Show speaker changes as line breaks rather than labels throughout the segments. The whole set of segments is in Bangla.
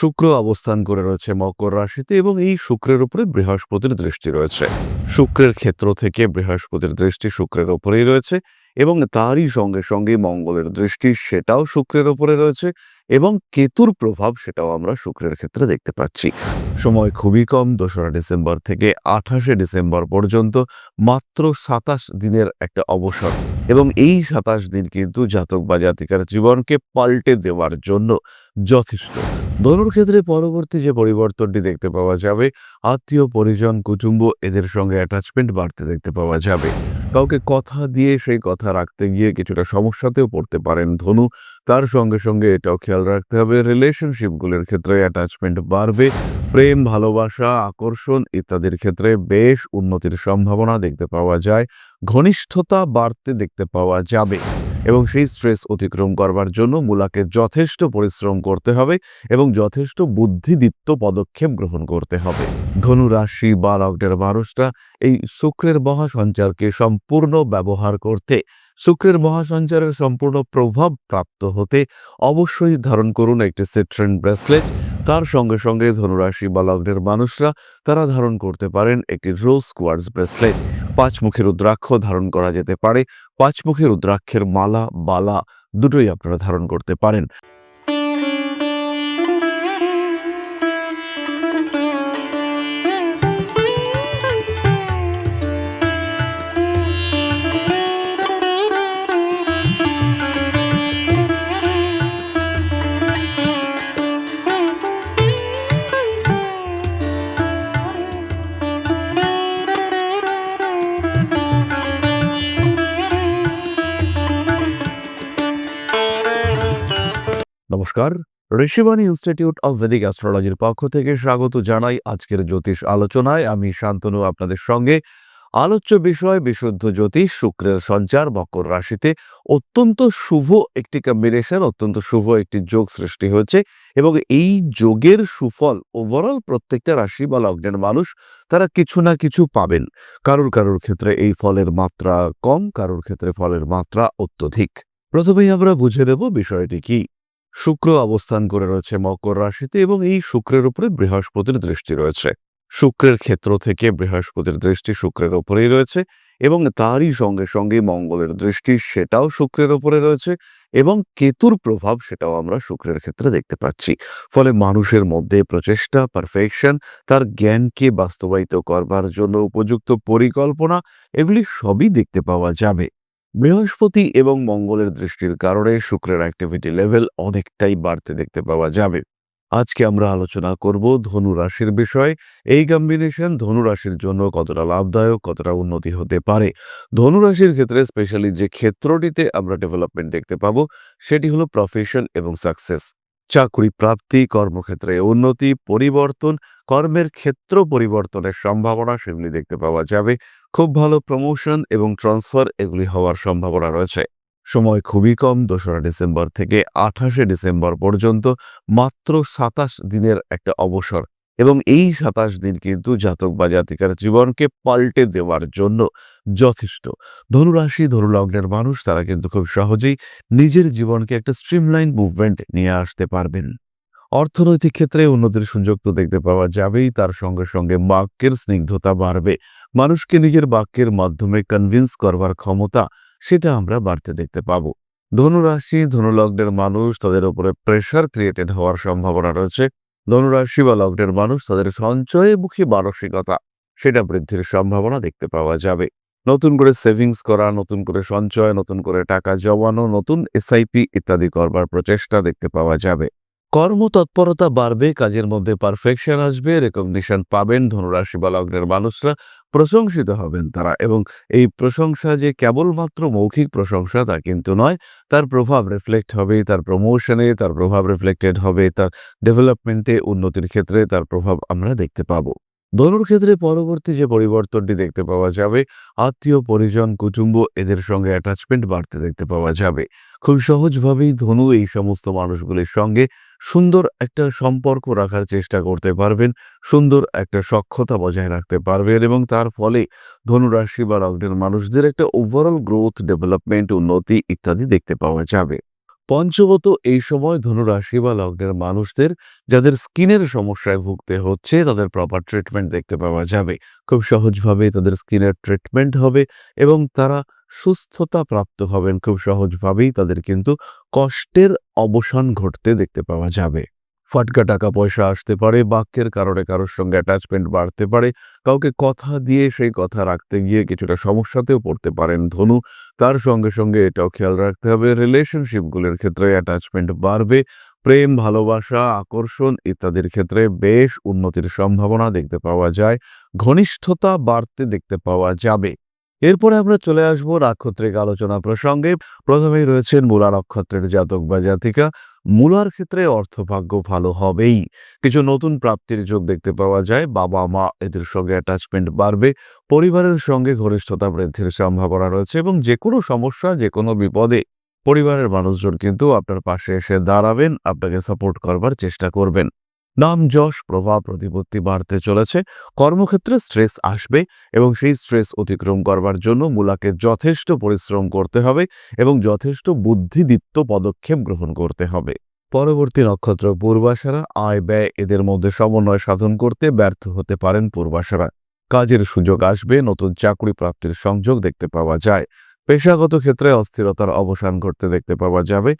শুক্র অবস্থান করে রয়েছে মকর রাশিতে এবং এই শুক্রের উপরে বৃহস্পতির দৃষ্টি রয়েছে। শুক্রের ক্ষেত্র থেকে বৃহস্পতির দৃষ্টি শুক্রের উপরেই রয়েছে এবং তারই সঙ্গে সঙ্গে মঙ্গলের দৃষ্টি সেটাও শুক্রের উপরে রয়েছে। এবং কেতুর প্রভাব সেটাও আমরা শুক্রের ক্ষেত্রে দেখতে পাচ্ছি। সময় খুবই কম, দোসরা ডিসেম্বর থেকে আঠাশে ডিসেম্বর পর্যন্ত মাত্র সাতাশ দিনের একটা অবসর। এবং এই সাতাশ দিন কিন্তু জাতক বা জাতিকার জীবনকে পাল্টে দেওয়ার জন্য যথেষ্ট। ধনুর ক্ষেত্রে পরবর্তী যে পরিবর্তনটি দেখতে পাওয়া যাবে, আত্মীয়, পরিজন, কুটুম্ব এদের সঙ্গে অ্যাটাচমেন্ট বাড়তে দেখতে পাওয়া যাবে। কাউকে কথা দিয়ে সেই কথা রাখতে গিয়ে কিছুটা সমস্যাতেও পড়তে পারেন ধনু। তার সঙ্গে সঙ্গে এটাও খেয়াল রাখতে হবে রিলেশনশিপগুলির ক্ষেত্রে অ্যাটাচমেন্ট বাড়বে, প্রেম, ভালোবাসা, আকর্ষণ ইত্যাদির ক্ষেত্রে বেশ উন্নতির সম্ভাবনা দেখতে পাওয়া যায়, ঘনিষ্ঠতা বাড়তে দেখতে পাওয়া যাবে এবং সেই স্ট্রেস অতিক্রম করবার জন্য মূলাকে যথেষ্ট পরিশ্রম করতে হবে এবং যথেষ্ট বুদ্ধিদীপ্ত পদক্ষেপ গ্রহণ করতে হবে। ধনু রাশি মানুষরা এই শুক্রের মহাসঞ্চারকে সম্পূর্ণ ব্যবহার করতে শুক্রের মহাসঞ্চারের সম্পূর্ণ প্রভাব প্রাপ্ত হতে অবশ্যই ধারণ করুন একটি সেট্রেন ব্রেসলেট তার সঙ্গে সঙ্গে ধনুরাশি বা লগ্নের মানুষরা তারা ধারণ করতে পারেন একটি রোজ কোয়ার্স ব্রেসলেট পাঁচমুখী রুদ্রাক্ষ ধারণ করা যেতে পারে। পাঁচমুখী রুদ্রাক্ষের মালা, বালা দুটোই আপনারা ধারণ করতে পারেন। নমস্কার। ঋষিবাণী ইনস্টিটিউট অব ভেদিক অ্যাস্ট্রোলজির পক্ষ থেকে স্বাগত জানাই আজকের জ্যোতিষ আলোচনায়। আমি শান্তনু আপনাদের সঙ্গে। আলোচ্য বিষয়, বিশুদ্ধ জ্যোতিষ, শুক্রের সঞ্চার, মকর রাশিতে অত্যন্ত শুভ একটি কম্বিনেশন অত্যন্ত শুভ একটি যোগ সৃষ্টি হয়েছে এবং এই যোগের সুফল ওভারঅল প্রত্যেকটা রাশি বা লগ্নের মানুষ তারা কিছু না কিছু পাবেন। কারোর কারোর ক্ষেত্রে এই ফলের মাত্রা কম, কারোর ক্ষেত্রে ফলের মাত্রা অত্যধিক। প্রথমেই আমরা বুঝে নেব বিষয়টি কি। শুক্র অবস্থান করে রয়েছে মকর রাশিতে এবং এই শুক্রের উপরে বৃহস্পতির দৃষ্টি রয়েছে। শুক্রের ক্ষেত্র থেকে বৃহস্পতির দৃষ্টি শুক্রের উপরেই রয়েছে এবং তারই সঙ্গে সঙ্গে মঙ্গলের দৃষ্টি সেটাও শুক্রের উপরে রয়েছে এবং কেতুর প্রভাব সেটাও আমরা শুক্রের ক্ষেত্রে দেখতে পাচ্ছি। ফলে মানুষের মধ্যে প্রচেষ্টা পারফেকশন তার জ্ঞানকে বাস্তবায়িত করবার জন্য উপযুক্ত পরিকল্পনা, এগুলি সবই দেখতে পাওয়া যাবে। বৃহস্পতি এবং মঙ্গলের দৃষ্টির কারণে শুক্রের অ্যাক্টিভিটি লেভেল অনেকটাই বাড়তে দেখতে পাওয়া যাবে। আজকে আমরা আলোচনা করব ধনু রাশির বিষয়। এই কম্বিনেশন ধনু রাশির জন্য কতটা লাভদায়ক, কতটা উন্নতি হতে পারে? ধনু রাশির ক্ষেত্রে স্পেশালি যে ক্ষেত্রটিতে আমরা ডেভেলপমেন্ট দেখতে পাব, সেটি হলো প্রফেশন এবং সাকসেস চাকরি প্রাপ্তি, কর্মক্ষেত্রে উন্নতি, পরিবর্তন, কর্মের ক্ষেত্র পরিবর্তনের সম্ভাবনা সেগুলি দেখতে পাওয়া যাবে। খুব ভালো প্রমোশন এবং ট্রান্সফার এগুলি হওয়ার সম্ভাবনা রয়েছে। সময় খুবই কম, দোসরা ডিসেম্বর থেকে আঠাশে ডিসেম্বর পর্যন্ত মাত্র সাতাশ দিনের একটা অবসর। এবং এই সাতাশ দিন কিন্তু জাতক বা জাতিকার জীবনকে পাল্টে দেওয়ার জন্য যথেষ্ট। ধনুরাশি, ধনুলগ্নের মানুষ তারা কিন্তু খুব সহজেই নিজের জীবনকে একটা স্ট্রিমলাইন মুভমেন্ট নিয়ে আসতে পারবেন। অর্থনৈতিক ক্ষেত্রে উন্নতির সুযোগ তো দেখতে পাওয়া যাবেই, তার সঙ্গে সঙ্গে বাক্যের স্নিগ্ধতা বাড়বে। মানুষকে নিজের বাক্যের মাধ্যমে কনভিন্স করবার ক্ষমতা সেটা আমরা বাড়তে দেখতে পাবো। ধনুরাশি, ধনুলগ্নের মানুষ তাদের উপরে প্রেশার ক্রিয়েটেড হওয়ার সম্ভাবনা রয়েছে। ধনুরাশি বা লগ্নের মানুষ তাদের সঞ্চয়মুখী মানসিকতা, সেটা বৃদ্ধির সম্ভাবনা দেখতে পাওয়া যাবে। নতুন করে সেভিংস করা, নতুন করে সঞ্চয়, নতুন করে টাকা জমানো, নতুন এসআইপি ইত্যাদি করবার প্রচেষ্টা দেখতে পাওয়া যাবে। কর্মতৎপরতা বাড়বে, কাজের মধ্যে পারফেকশন আসবে রেকগনিশন পাবেন, ধনুরাশি বা লগ্নের মানুষরা প্রশংসিত হবেন তারা এবং এই প্রশংসা যে কেবলমাত্র মৌখিক প্রশংসা তা কিন্তু নয়, তার প্রভাব রিফ্লেক্ট হবে, তার প্রমোশনে তার প্রভাব রিফ্লেক্টেড হবে, তার ডেভেলপমেন্টে উন্নতির ক্ষেত্রে তার প্রভাব আমরা দেখতে পাবো। ধনুর ক্ষেত্রে পরবর্তী যে পরিবর্তনটি দেখতে পাওয়া যাবে, আত্মীয়, পরিজন, কুটুম্ব এদের সঙ্গে অ্যাটাচমেন্ট বাড়তে দেখতে পাওয়া যাবে। খুব সহজভাবেই ধনু এই সমস্ত মানুষগুলির সঙ্গে সুন্দর একটা সম্পর্ক রাখার চেষ্টা করতে পারবেন, সুন্দর একটা সক্ষতা বজায় রাখতে পারবেন এবং তার ফলে ধনুরাশি বা লগ্নের মানুষদের একটা ওভারঅল গ্রোথ ডেভেলপমেন্ট উন্নতি ইত্যাদি দেখতে পাওয়া যাবে। পঞ্চমত এই সময় ধনুরাশি বা লগ্নের মানুষদের যাদের স্কিনের সমস্যায় ভুগতে হচ্ছে, তাদের প্রপার ট্রিটমেন্ট দেখতে পাওয়া যাবে। খুব সহজভাবে তাদের স্কিনের ট্রিটমেন্ট হবে এবং তারা সুস্থতা প্রাপ্ত হবেন। খুব সহজভাবেই তাদের কিন্তু কষ্টের অবসান ঘটতে দেখতে পাওয়া যাবে। ফাটকা টাকা পয়সা আসতে পারে, বাক্যের কারণে কারোর সঙ্গে অ্যাটাচমেন্ট বাড়তে পারে, কাউকে কথা দিয়ে সেই কথা রাখতে গিয়ে কিছুটা সমস্যাতেও পড়তে পারেন ধনু। তার সঙ্গে সঙ্গে এটাও খেয়াল রাখতে হবে রিলেশনশিপগুলোর ক্ষেত্রে অ্যাটাচমেন্ট বাড়বে, প্রেম, ভালোবাসা, আকর্ষণ ইত্যাদির ক্ষেত্রে বেশ উন্নতির সম্ভাবনা দেখতে পাওয়া যায়, ঘনিষ্ঠতা বাড়তে দেখতে পাওয়া যাবে। এরপরে আমরা চলে আসব নাক্ষত্রিক আলোচনা প্রসঙ্গে। প্রথমেই রয়েছেন মূলা নক্ষত্রের জাতক বা জাতিকা। মূলার ক্ষেত্রে অর্থভাগ্য ভালো হবেই। কিছু নতুন প্রাপ্তির যোগ দেখতে পাওয়া যায়। বাবা, মা এদের সঙ্গে অ্যাটাচমেন্ট বাড়বে। পরিবারের সঙ্গে ঘনিষ্ঠতা বৃদ্ধির সম্ভাবনা রয়েছে এবং যে কোনো সমস্যা যে কোনো বিপদে পরিবারের মানুষজন কিন্তু আপনার পাশে এসে দাঁড়াবেন, আপনাকে সাপোর্ট করবার চেষ্টা করবেন। নাম যশ, প্রভাব, প্রতিপত্তি বাড়তে চলেছে। কর্মক্ষেত্রে স্ট্রেস আসবে এবং সেই স্ট্রেস অতিক্রম করবার জন্য মূলাকে যথেষ্ট পরিশ্রম করতে হবে এবং যথেষ্ট বুদ্ধিদীপ্ত পদক্ষেপ গ্রহণ করতে হবে। পরবর্তী নক্ষত্র পূর্বাশারা, আয় ব্যয় এদের মধ্যে সমন্বয় সাধন করতে ব্যর্থ হতে পারেন পূর্বাশারা। কাজের সুযোগ আসবে, নতুন চাকরি প্রাপ্তির সংযোগ দেখতে পাওয়া যায়। পেশাগত ক্ষেত্রে অস্থিরতার অবসান ঘটতে দেখতে পাওয়া যাবে।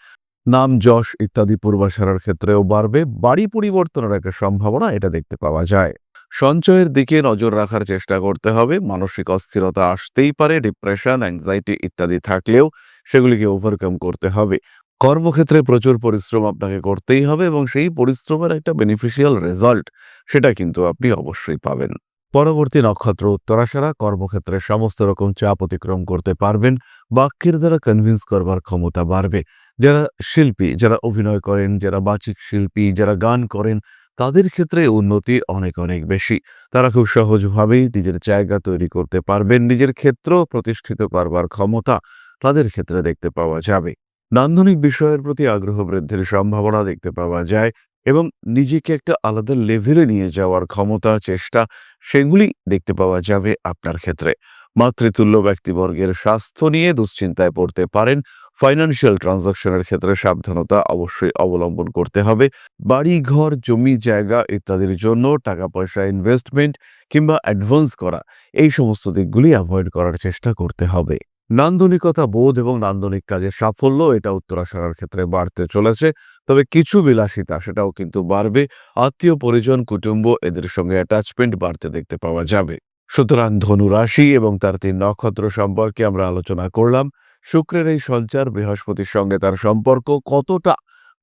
নাম যশ ইত্যাদি পূর্বাশারার ক্ষেত্রেও বাড়বে। বাড়ি পরিবর্তনের একটা সম্ভাবনা এটা দেখতে পাওয়া যায়। সঞ্চয়ের দিকে নজর রাখার চেষ্টা করতে হবে। মানসিক অস্থিরতা আসতেই পারে, ডিপ্রেশন অ্যাংজাইটি ইত্যাদি থাকলেও সেগুলিকে ওভারকাম করতে হবে। কর্মক্ষেত্রে প্রচুর পরিশ্রম আপনাকে করতেই হবে এবং সেই পরিশ্রমের একটা বেনিফিশিয়াল রেজাল্ট সেটা কিন্তু আপনি অবশ্যই পাবেন। পরবর্তী নক্ষত্র উত্তরাশারা কর্মক্ষেত্রে সমস্ত রকম চাপ অতিক্রম করতে পারবেন, বাক্যের দ্বারা কনভিন্স করবার ক্ষমতা বাড়বে। যারা শিল্পী, যারা অভিনয় করেন, যারা বাচিক শিল্পী, যারা গান করেন, তাদের ক্ষেত্রে উন্নতি অনেক অনেক বেশি। তারা খুব সহজভাবেই নিজের জায়গা তৈরি করতে পারবেন, নিজের ক্ষেত্র প্রতিষ্ঠিত করবার ক্ষমতা তাদের ক্ষেত্রে দেখতে পাওয়া যাবে। নান্দনিক বিষয়ের প্রতি আগ্রহ বৃদ্ধির সম্ভাবনা দেখতে পাওয়া যায়। এবং নিজেকে একটা আলাদা লেভেলে নিয়ে যাওয়ার ক্ষমতা, চেষ্টা, সেগুলি দেখতে পাওয়া যাবে আপনার ক্ষেত্রে। মাতৃতুল্য ব্যক্তিবর্গের স্বাস্থ্য নিয়ে দুশ্চিন্তায় পড়তে পারেন। ফাইন্যান্সিয়াল ট্রানজাকশনের ক্ষেত্রে সাবধানতা অবশ্যই অবলম্বন করতে হবে। বাড়ি, ঘর, জমি, জায়গা ইত্যাদির জন্য টাকা পয়সা ইনভেস্টমেন্ট কিংবা অ্যাডভান্স করা, এই সমস্ত দিকগুলি অ্যাভয়েড করার চেষ্টা করতে হবে। নান্দনিকতা, বোধ এবং নান্দনিক কাজের সাফল্য, এটা উত্তরাশারার ক্ষেত্রে বাড়তে চলেছে। তবে কিছু বিলাসিতা, সেটাও কিন্তু বাড়বে। আত্মীয়, পরিজন, কুটুম্ব, এদের সঙ্গে অ্যাটাচমেন্ট বাড়তে দেখতে পাওয়া যাবে। সুতরাং ধনু রাশি এবং তার তিন নক্ষত্র সম্পর্কে আমরা আলোচনা করলাম। শুক্রের এই সঞ্চার বৃহস্পতির সঙ্গে তার সম্পর্ক কতটা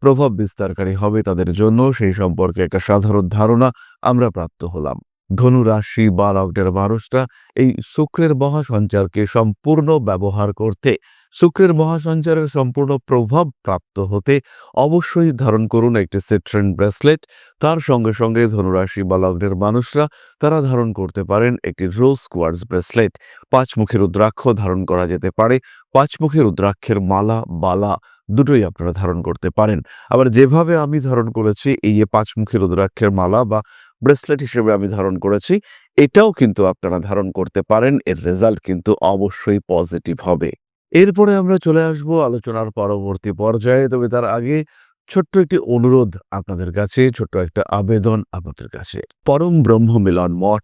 প্রভাব বিস্তারকারী হবে তাদের জন্য, সেই সম্পর্কে একটা সাধারণ ধারণা আমরা প্রাপ্ত হলাম। ধনু রাশি বা লগ্নের মানুষরা এই শুক্রের মহাসঞ্চারকে সম্পূর্ণ ব্যবহার করতে, শুক্রের মহাসঞ্চারের সম্পূর্ণ প্রভাব প্রাপ্ত হতে অবশ্যই ধারণ করুন একটি সিট্রেন ব্রেসলেট। তার সঙ্গে সঙ্গে ধনুরাশি বা লগ্নের মানুষরা তারা ধারণ করতে পারেন একটি রোজ কোয়ার্স ব্রেসলেট। পাঁচমুখী রুদ্রাক্ষ ধারণ করা যেতে পারে। পাঁচমুখী রুদ্রাক্ষের মালা, বালা দুটোই আপনারা ধারণ করতে পারেন। আবার যেভাবে আমি ধারণ করেছি, এই যে পাঁচমুখী রুদ্রাক্ষের মালা বা ব্রেসলেট হিসেবে আমি ধারণ করেছি। এটাও কিন্তু আপনারা ধারণ করতে পারেন, এর রেজাল্ট কিন্তু অবশ্যই পজিটিভ হবে। এরপরে আমরা চলে আসব আলোচনার পরবর্তী পর্যায়ে। তবে তার আগে ছোট্ট একটি অনুরোধ আপনাদের কাছে, ছোট্ট একটা আবেদন আপনাদের কাছে। পরম ব্রহ্ম মিলন মঠ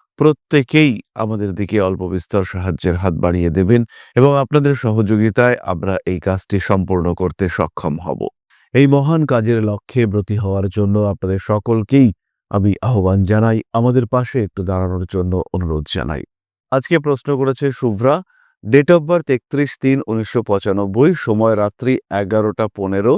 প্রত্যেকেই আমাদের দিকে অল্প বিস্তর সাহায্যের হাত বাড়িয়ে দেবেন এবং আপনাদের সহযোগিতায় আমরা এই কাজটি সম্পূর্ণ করতে সক্ষম হব। এই মহান কাজের লক্ষ্যে ব্রতী হওয়ার জন্য আপনাদের সকলকেই আমি আহ্বান জানাই, আমাদের পাশে একটু দাঁড়ানোর জন্য অনুরোধ জানাই। আজকে প্রশ্ন করেছে শুভ্রা ডেট অফ বার্থ একত্রিশ তিন উনিশশো পঁচানব্বই, সময় রাত্রি এগারোটা পনেরো।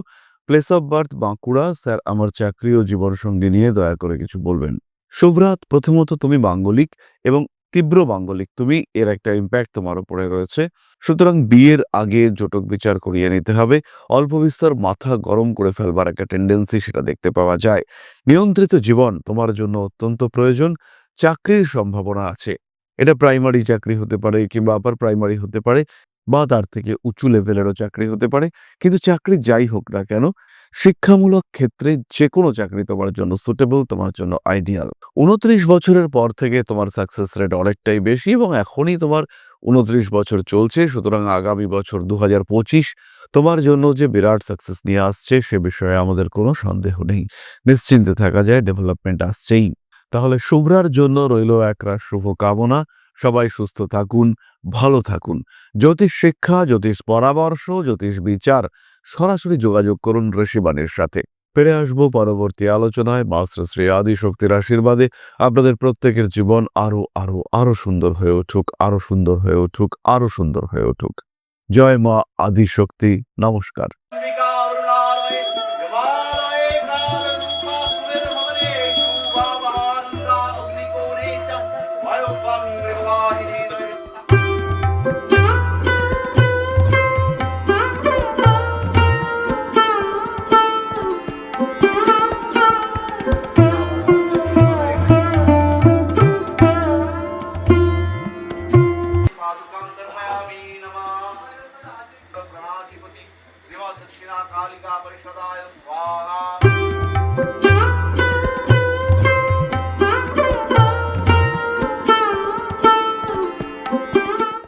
Place of birth Bankura. Sir, আমার চাকরি ও জীবনসঙ্গী নিয়ে দয়া করে কিছু বলবেন। শুভ্রাত, প্রথমত তুমি মাঙ্গলিক এবং তীব্র মাঙ্গলিক তুমি এর একটা ইম্প্যাক্ট তোমার উপরে রয়েছে। সুতরাং বিয়ের আগে জটক বিচার করিয়ে নিতে হবে। অল্প বিস্তর মাথা গরম করে ফেলবার একটা টেন্ডেন্সি সেটা দেখতে পাওয়া যায়। নিয়ন্ত্রিত জীবন তোমার জন্য অত্যন্ত প্রয়োজন। চাকরির সম্ভাবনা আছে। এটা প্রাইমারি চাকরি হতে পারে কিংবা আপার প্রাইমারি হতে পারে বা তার থেকে উঁচু লেভেলেরও চাকরি হতে পারে। কিন্তু চাকরি যাই হোক না কেন শিক্ষামূলক ক্ষেত্রে যে কোনো চাকরি তোমার জন্য সুটেবল তোমার জন্য আইডিয়াল উনত্রিশ বছরের পর থেকে তোমার সাকসেস রেট অনেকটাই বেশি এবং এখনই তোমার উনত্রিশ বছর চলছে, সুতরাং আগামী বছর দু হাজার পঁচিশ তোমার জন্য যে বিরাট সাকসেস নিয়ে আসছে, সে বিষয়ে আমাদের কোনো সন্দেহ নেই। নিশ্চিন্তে থাকা যায় ডেভেলপমেন্ট আসছেই। তাহলে শুভ্রার জন্য রইল একরা শুভ কামনা সবাই সুস্থ থাকুন, ভালো থাকুন। জ্যোতিষ শিক্ষা, জ্যোতিষ পরামর্শ, জ্যোতিষ বিচার। সরাসরি যোগাযোগ করুন ঋষিবাণীর সাথে। ফিরে আসব পরবর্তী আলোচনায়। মাস্টার শ্রী আদি শক্তির আশীর্বাদে আপনাদের প্রত্যেকের জীবন আরও আরও আরও সুন্দর হয়ে উঠুক আরও সুন্দর হয়ে উঠুক আরও সুন্দর হয়ে উঠুক। জয় মা আদি শক্তি নমস্কার।